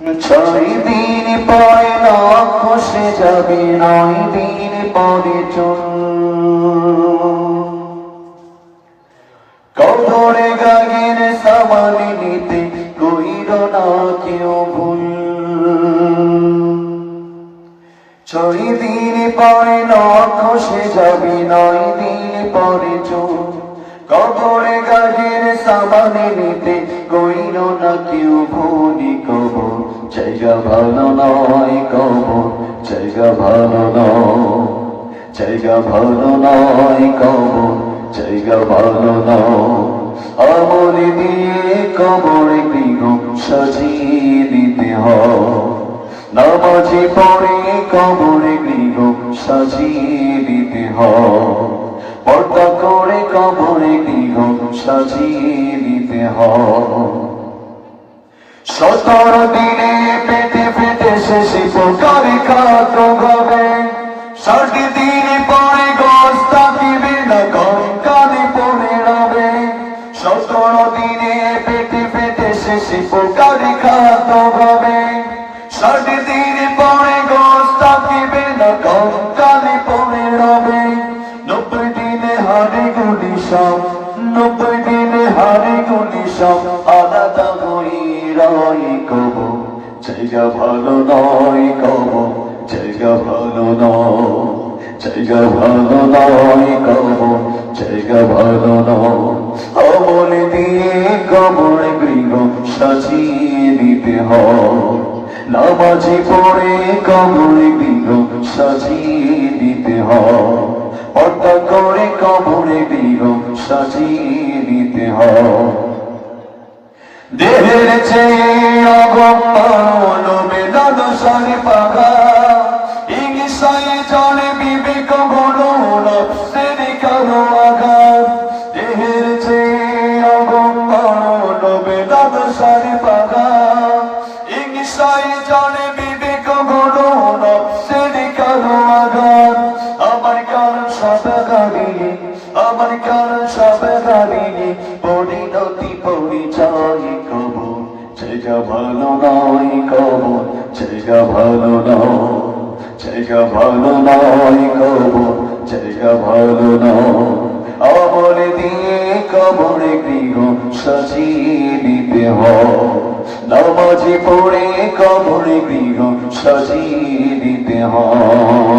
ছয় দিন পরে না খসে যাবে নয় দিন পরে কবরে গাগের সামান নিতে কইর না কেউ ভুল। ছয় দিন পরে না খসে যাবে নয় দিন পরে চল। কবরে নিতে কইর না কেউ ভুলি কবর জায়গা ভালো নয় কবর জায়গা ভালো নয়, জায়গা ভালো নয় কবর জায়গা ভালো নয়। আমল দিয়ে কবরে গৃহ সাজিয়ে দিতে হয়। নামাজি পড়ে কবরে গৃহ সাজিয়ে দিতে হয়। করে কবরে গৃহ সাজিয়ে দিতে হতর দিনে পেটে পেটে শেষে পোকার খাদ্য হবে ষাট দিন পরে গোস থাকিবে না, কঙ্কালে পড়ে রবে। সতর দিনে পেটে পেটে শেষে পোকারে হারে গুলি সব আলাদা রয় কব। জায়গা ভালো নয় কব, জায়গা ভালো নয়, জায়গা ভালো নয় কব, জায়গা ভালো নয়। সাজিয়ে দিতে হয়। নামাজি পড়ে কবর গৃহ সাজিয়ে দিতে হয়। সাজিয়ে দিতে হয়। দেহের চেয়ে অগম্য বেদন সারে পাখা। ইংসাই চলে বিবেক গুণ নফসের কালো আঘাত। দেহের চেয়ে অগম্য বেদন সারে আমার সব গাড়ি পরিণতি পরিচয় কব জায়গা ভালো নয় কব জায়গা ভালো নয় জায়গা ভালো নয় কব জায়গা ভালো পড়ে কবরে গৃহ সাজিয়ে দিতে হয়।